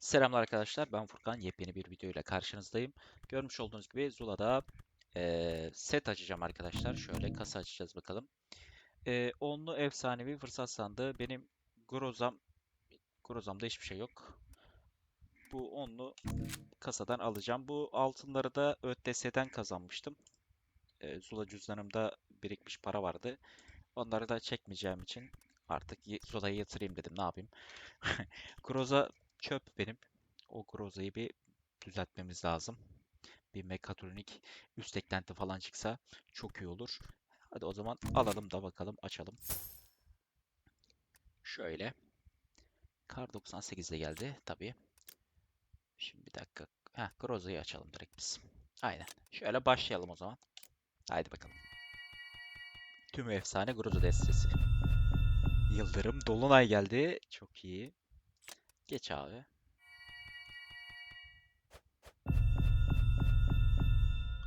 Selamlar arkadaşlar, ben Furkan. Yepyeni bir video ile karşınızdayım. Görmüş olduğunuz gibi Zula'da eee, set açacağım arkadaşlar. Şöyle kasa açacağız bakalım. Eee onlu efsanevi fırsat sandığı. Benim Grozam, Grozam'da hiçbir şey yok. Bu onlu kasadan alacağım. Bu altınları da ÖTS'den kazanmıştım. Eee, Zula cüzdanımda birikmiş para vardı. Onları da çekmeyeceğim için artık Zula'ya yatırayım dedim. Ne yapayım? Groza çöp benim. O Groza'yı bir düzeltmemiz lazım. Bir mekatronik üst eklenti falan çıksa çok iyi olur. Hadi o zaman alalım da bakalım açalım. Şöyle. Kar 98 de geldi tabii. Şimdi bir dakika. Heh, Groza'yı açalım direkt biz. Aynen. Şöyle başlayalım o zaman. Haydi bakalım. Tüm efsane Groza destesi. Yıldırım Dolunay geldi. Çok iyi. Geç abi.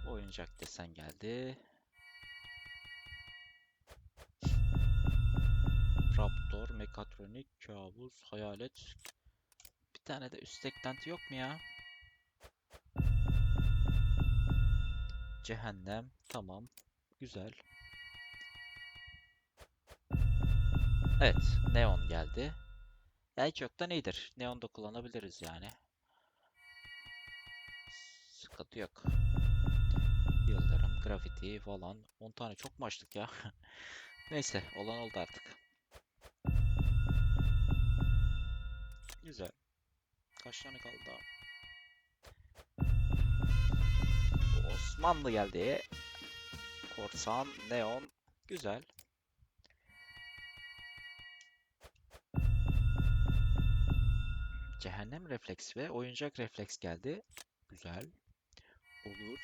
Oyuncak desen geldi. Raptor, Mekatronik, Kabus, Hayalet. Bir tane de üst eklenti yok mu ya? Cehennem. Tamam. Güzel. Evet. Neon geldi. Ya hiç yoktan iyidir. Neon da kullanabiliriz yani. Sıkıntı yok. Yıldırım, grafiti falan. 10 tane çok mu açtık ya? Neyse, olan oldu artık. Güzel. Kaç tane kaldı daha? Osmanlı geldi. Korsan, Neon. Güzel. Cehennem refleks ve oyuncak refleks geldi. Güzel. Olur.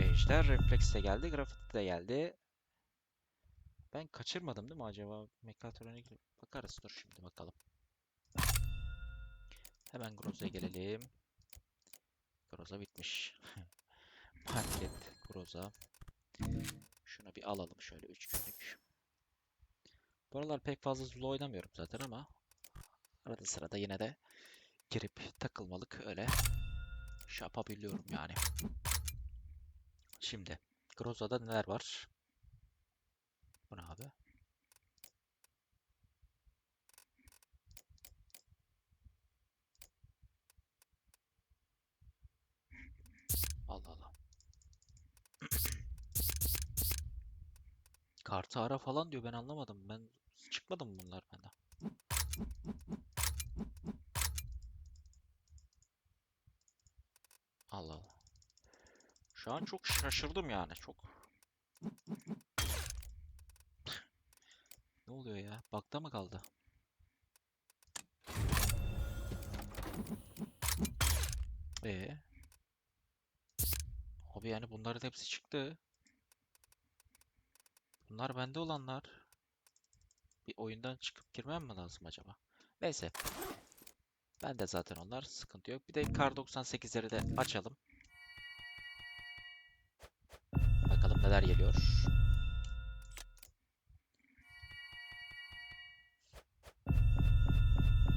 Ejder refleks de geldi. Grafiti de geldi. Ben kaçırmadım değil mi acaba? Mekatronik bakarız. Dur şimdi bakalım. Hemen Groza'ya gelelim. Groza bitmiş. Market Groza. Şunu bir alalım şöyle 3 günlük. Bu aralar pek fazla Zula oynamıyorum zaten ama arada sırada yine de girip takılmalık öyle şey yapabiliyorum yani. Şimdi Groza'da neler var? Bu ne abi? Allah Allah. Kartı ara falan diyor ben anlamadım. Ben çıkmadı mı bunlar bende? Allah Allah. Şu an çok şaşırdım yani çok. Ne oluyor ya? Bakta mı kaldı? Ee? Abi yani bunların hepsi çıktı. Bunlar bende olanlar. Bir oyundan çıkıp girmem mi lazım acaba? Neyse. Ben de zaten onlar sıkıntı yok. Bir de Kar 98'leri de açalım. Neler geliyor.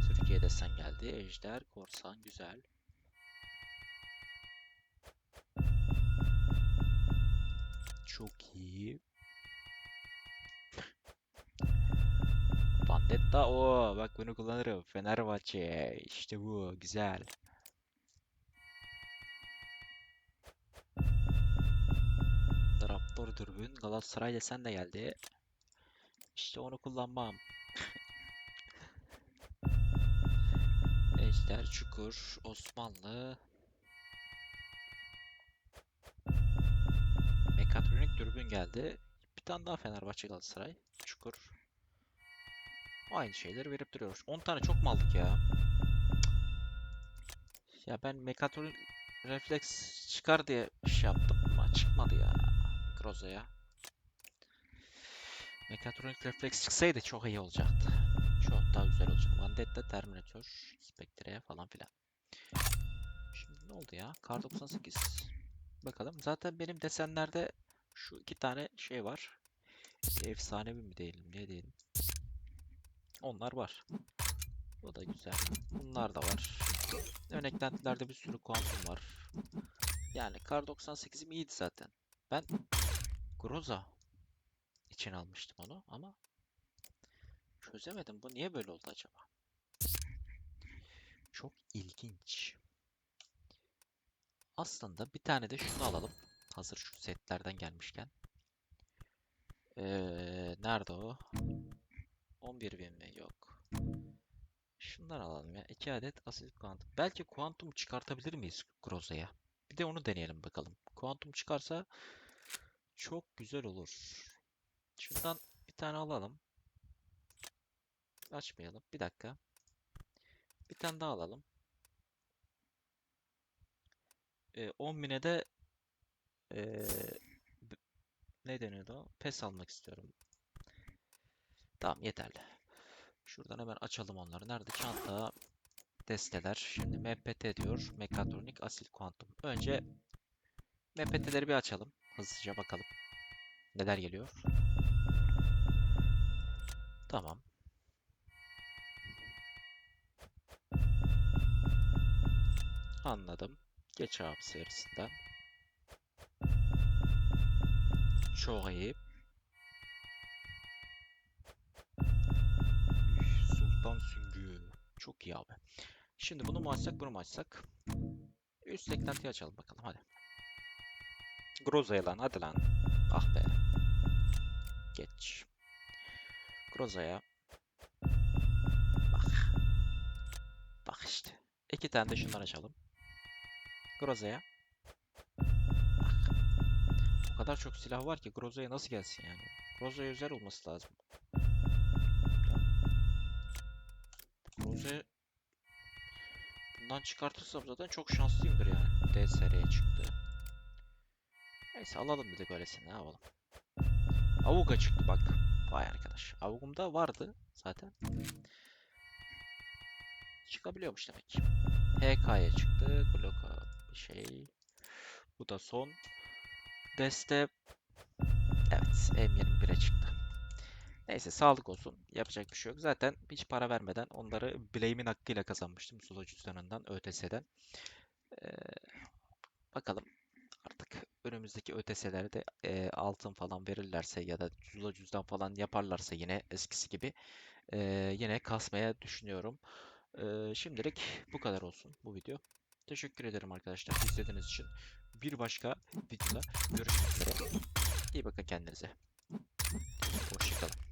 Türkiye'de sen geldi. Ejder, Korsan güzel. Çok iyi. Bandetta o bak bunu kullanırım. Fenerbahçe işte bu güzel. Raptor dürbün Galatasaray desen de geldi. İşte onu kullanmam. Ejder Çukur Osmanlı Mekatronik dürbün geldi. Bir tane daha Fenerbahçe Galatasaray. Çukur. Aynı şeyleri verip duruyor. 10 tane çok mu aldık ya? Ya ben Mekatronik refleks çıkar diye şey yaptım. Groza'ya. Mekatronik refleks çıksaydı çok iyi olacaktı. Çok daha güzel olacak. Vendetta, Terminator, Spectre falan filan. Şimdi ne oldu ya? Kar 98. Bakalım. Zaten benim desenlerde şu iki tane şey var. Efsanevi mi diyelim, ne diyelim. Onlar var. Bu da güzel. Bunlar da var. Ön eklentilerde bir sürü kuantum var. Yani Kar 98'im iyiydi zaten. Ben Groza için almıştım onu ama çözemedim. Bu niye böyle oldu acaba? Çok ilginç. Aslında bir tane de şunu alalım. Hazır şu setlerden gelmişken. Ee, nerede o? 11 bin mi? Yok. Şundan alalım ya. 2 adet asit kuantum. Belki kuantum çıkartabilir miyiz Groza'ya? Bir de onu deneyelim bakalım. Kuantum çıkarsa çok güzel olur. Şundan bir tane alalım. Açmayalım. Bir dakika. Bir tane daha alalım. Ee, 10 bine de b- ne deniyordu? Pes almak istiyorum. Tamam yeterli. Şuradan hemen açalım onları. Nerede? Çanta, desteler. Şimdi MPT diyor. Mekatronik asil kuantum. Önce MPT'leri bir açalım. Hızlıca bakalım. Neler geliyor? Tamam. Anladım. Geç abi serisinden. Çok iyi. Sultan Süngü. Çok iyi abi. Şimdi bunu mu açsak bunu mu açsak? Üst eklentiyi açalım bakalım hadi. Groza'ya lan hadi lan. Ah be. Geç. Groza'ya. Bak. Bak işte. İki tane de şundan açalım. Groza'ya. Bak. O kadar çok silah var ki Groza'ya nasıl gelsin yani? Groza'ya özel olması lazım. Groza'ya bundan çıkartırsam zaten çok şanslıyımdır yani. DSR'ye çıktı. Neyse alalım bir de böylesine ne yapalım. Avuga çıktı bak. Vay arkadaş. Avugumda vardı zaten. Çıkabiliyormuş demek. HK'ya çıktı. Glock'a bir şey. Bu da son. Deste. Evet. M21'e çıktı. Neyse sağlık olsun. Yapacak bir şey yok. Zaten hiç para vermeden onları Blame'in hakkıyla kazanmıştım. Sula cüzdanından, ÖTS'den. Ee, bakalım artık önümüzdeki ÖTS'lerde e, altın falan verirlerse ya da Zula cüzdan falan yaparlarsa yine eskisi gibi e, yine kasmaya düşünüyorum. E, şimdilik bu kadar olsun bu video. Teşekkür ederim arkadaşlar izlediğiniz için. Bir başka videoda görüşmek üzere. İyi bakın kendinize. Hoşçakalın.